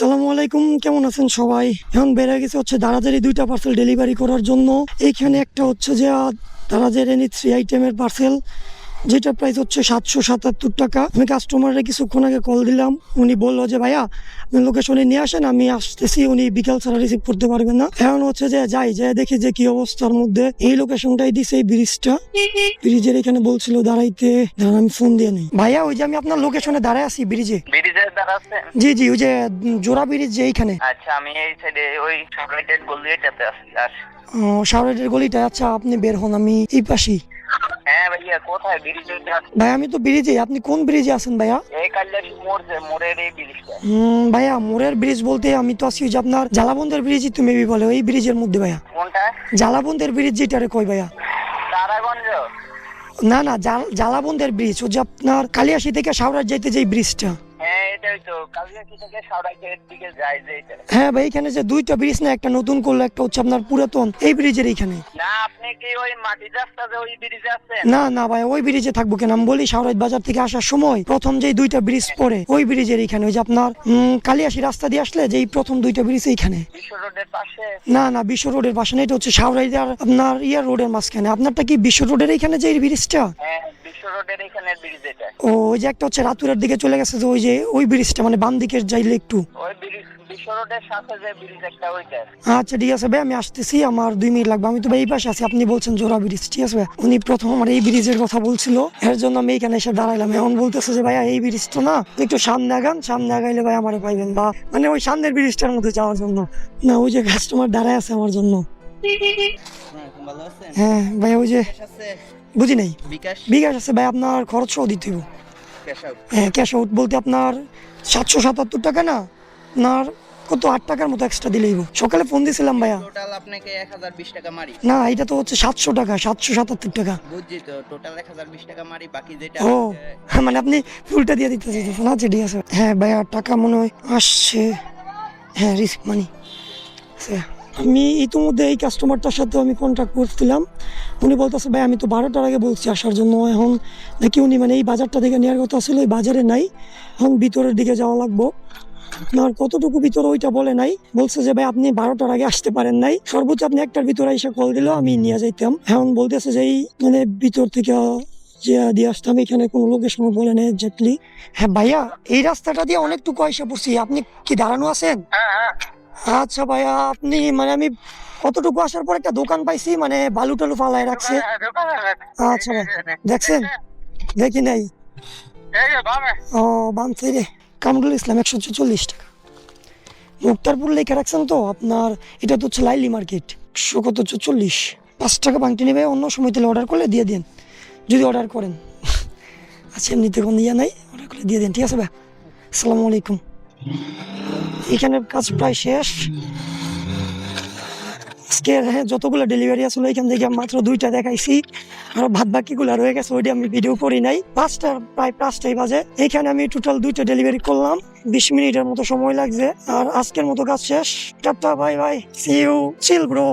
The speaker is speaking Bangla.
আসসালামু আলাইকুম, কেমন আছেন সবাই? এখন বেড়ে গেছে হচ্ছে দারাজারি দুইটা পার্সেল ডেলিভারি করার জন্য। এইখানে একটা হচ্ছে যে দাঁড়াজের এনি থ্রি আইটেমের পার্সেল যেটা প্রাইস হচ্ছে সাতশো সাতাত্তর টাকা। আমি কাস্টমারের কিছুক্ষণ আগে কল দিলাম। উনি বলল যে ভাইয়া আপনি লোকেশনে নিয়ে আসেন আমি আসতেছি। উনি বিকাল ছাড়া রিসিভ করতে পারবেন না। এখন হচ্ছে যে যাই যে দেখি যে কি অবস্থার মধ্যে। এই লোকেশনটাই দিছে এই ব্রিজটা ব্রিজের এখানে বলছিল দাঁড়াইতে দাঁড়ান আমি ফোন দিয়ে নেই। ভাইয়া ওই যে আমি আপনার লোকেশনে দাঁড়ায় আছি ব্রিজে জি জি ওই যে জোড়া ব্রিজ যে এইখানে। আচ্ছা আমি এই সাইডে ওই সাবরাইটেড গলিটাতে আছি আসি। শাহরের গলিটা আচ্ছা আপনি বের হন আমি এই পাশেই। ভাইয়া কোথায় ব্রিজের ভাই আমি তো ব্রিজে আপনি কোন ব্রিজে আছেন ভাইয়া? এই কাল্লাশি মোড় যে মোড়ের এই ব্রিজটা। হুম, ভাইয়া মোরের ব্রিজ বলতে আমি তো আছি যে আপনার জালাবন্দের ব্রিজই তো মেবি বলে। ওই ব্রিজের মধ্যে ভাইয়া। কোনটা? জালাবন্দের ব্রিজ যেটারে কই ভাইয়া। তারাগঞ্জ? না না জাল- জালাবন্দের ব্রিজ ও যে আপনার কালিয়াসি থেকে সাউরার যাইতে যে ব্রিজটা। হ্যাঁ ভাই এখানে যে দুইটা ব্রিজ না একটা নতুন করল একটা হচ্ছে আপনার পুরাতন। এই ব্রিজের এইখানে। না আপনি কি ওই মাটির রাস্তা ওই ব্রিজে আছেন? না না ভাই ওই ব্রিজে থাকব কেন? আমি বলি সাউরাইত বাজার থেকে আসার সময় প্রথম যে দুইটা ব্রিজ পড়ে ওই ব্রিজের এইখানে ওই যে আপনার কালিয়াসি রাস্তা দিয়ে আসলে যে এই প্রথম দুইটা ব্রিজ এইখানে। বিশ্ব রোডের পাশে? না না বিশ্ব রোডের পাশে না এটা হচ্ছে আর আপনার ইয়ার রোডের মাঝখানে। আপনারটা কি বিশ্ব রোডের এইখানে যে এই ব্রিজটা হ্যাঁ রোডের এখানের ব্রিজ এটা। ও ওই যে একটা হচ্ছে রাতুরের দিকে চলে গেছে যে ওই যে ওই ব্রিজটা মানে বাম দিকের যাইলে একটু। ওই ব্রিজ বিশ্ব রোডের সাথে যে ব্রিজ একটা ওইটা। আচ্ছা ঠিক আছে ভাই আমি আসতেছি আমার দুই মিনিট লাগবে। আমি তো ভাই এই পাশে আছি আপনি বলছেন জোড়া ব্রিজ ঠিক আছে ভাই? উনি প্রথম আমার এই ব্রিজের কথা বলছিল এর জন্য আমি এইখানে এসে দাঁড়াইলাম। এখন বলতেছে যে ভাইয়া এই ব্রিজটা না একটু সামনে আগান সামনে আগাইলে ভাই আমারে পাইবেন বা মানে ওই সামনের ব্রিজটার মধ্যে যাওয়ার জন্য। না ওই যে কাস্টমার দাঁড়ায় আছে আমার জন্য। হ্যাঁ ভাই ওই যে বুঝি নাই? বিকাশ? আছে ভাই আপনার খরচ সহ দিতে হ্যাঁ ক্যাশ আউট বলতে আপনার সাতশো সাতাত্তর টাকা না আপনার কত আট টাকার মতো এক্সট্রা দিলেই। সকালে ফোন দিয়েছিলাম ভাইয়া। টোটাল আপনাকে এক হাজার বিশ টাকা মারি। না এটা তো হচ্ছে সাতশো টাকা সাতশো সাতাত্তর টাকা। বুঝছি তো টোটাল এক হাজার বিশ টাকা মারি বাকি যেটা ও মানে আপনি ফুলটা দিয়ে দিতে চাইতেছেন আচ্ছা ঠিক আছে। হ্যাঁ ভাইয়া টাকা মনে হয় আসছে। হ্যাঁ রিস্ক মানি আমি ইতিমধ্যে এই কাস্টমারটার সাথে আমি কন্ট্যাক্ট করছিলাম। উনি বলতেছে, ভাই, আমি তো বারোটার আগে বলছি আসার জন্য। এখন নাকি উনি মানে এই বাজারটা থেকে নেওয়ার কথা ছিল ওই বাজারে নাই। এখন ভিতরের দিকে যাওয়া লাগবো। আর কতটুকু ভিতরে ওইটা বলে নাই। বলছে যে, ভাই, আপনি বারোটার আগে আসতে পারেন নাই। সর্বোচ্চ আপনি একটার ভিতরে এসে কল দিলেও আমি নিয়ে যাইতাম। এখন বলতেছে যে, এই মানে ভিতর থেকে যে দিয়ে আসতাম, এখানে কোনো লোকেশন বলে নেই এক্স্যাক্টলি হ্যাঁ ভাইয়া, এই রাস্তাটা দিয়ে অনেকটুকু আইসা পড়ছি। আপনি কি দাঁড়ানো আছেন? হ্যাঁ হ্যাঁ। আচ্ছা ভাইয়া আপনি মানে আমি কতটুকু আসার পর একটা দোকান পাইছি মানে বালু টালু ফালাই রাখছে। আচ্ছা ভাই, দেখছেন? দেখি নাই। ও বাম সাইডে কামরুল ইসলাম একশো চল্লিশ টাকা। মুক্তারপুর লেখা রাখছেন তো, আপনার, এটা তো হচ্ছে লাইলি মার্কেট। একশো কত চল্লিশ। পাঁচ টাকা বাংটি নেবে, অন্য সময় তাহলে অর্ডার করলে দিয়ে দিন। যদি অর্ডার করেন। আচ্ছা এমনিতে কোনো ইয়ে নাই অর্ডার করলে দিয়ে দিন। ঠিক আছে ভাই। আসসালামু আলাইকুম। এখানে কাজ প্রায় শেষ। আজকে হ্যাঁ যতগুলো ডেলিভারি আসলে এখান থেকে মাত্র দুইটা দেখাইছি। আর বাকি গুলা রয়ে গেছে, ওইটা আমি ভিডিও করি নাই। পাঁচটা, প্রায় পাঁচটাই বাজে। এখানে আমি টোটাল দুইটা ডেলিভারি করলাম। বিশ মিনিটের মতো সময় লাগছে। আর আজকের মতো কাজ শেষ। Tata bye bye see you chill bro